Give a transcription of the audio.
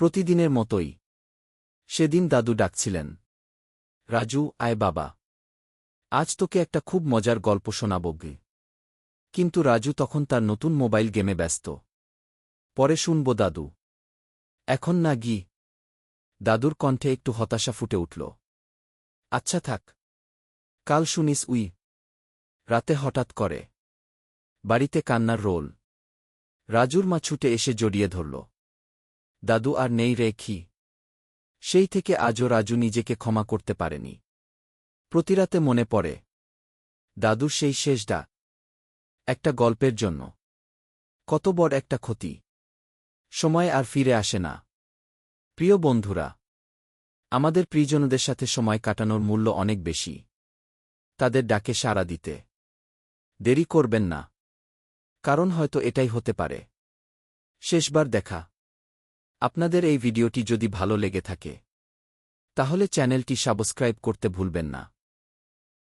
প্রতিদিনের মতোই। সেদিন দাদু ডাকছিলেন। রাজু, আয় বাবা। আজ তোকে একটা খুব মজার গল্প শোনাব গে। কিন্তু রাজু তখন তার নতুন মোবাইল গেমে ব্যস্ত। পরে শুনব দাদু। এখন না গি। দাদুর কণ্ঠে একটু হতাশা ফুটে উঠল। আচ্ছা থাক। কাল শুনিস, উই। রাতে হঠাৎ করে। বাড়িতে কান্নার রোল। রাজুর মা ছুটে এসে জড়িয়ে ধরল। দাদু আর নেই রে খি সেই থেকে আজও রাজু নিজেকে ক্ষমা করতে পারেনি। প্রতিরাতে মনে পড়ে দাদুর সেই শেষ ডাক একটা গল্পের জন্য। কত বড় একটা ক্ষতি। সময় আর ফিরে আসে না। প্রিয় বন্ধুরা, আমাদের প্রিয়জনদের সাথে সময় কাটানোর মূল্য অনেক বেশি। তাদের ডাকে সাড়া দিতে। দেরি করবেন না। কারণ হয়তো এটাই হতে পারে। শেষবার দেখা। আপনাদের এই ভিডিওটি যদি ভালো লেগে থাকে তাহলে চ্যানেলটি সাবস্ক্রাইব করতে ভুলবেন না।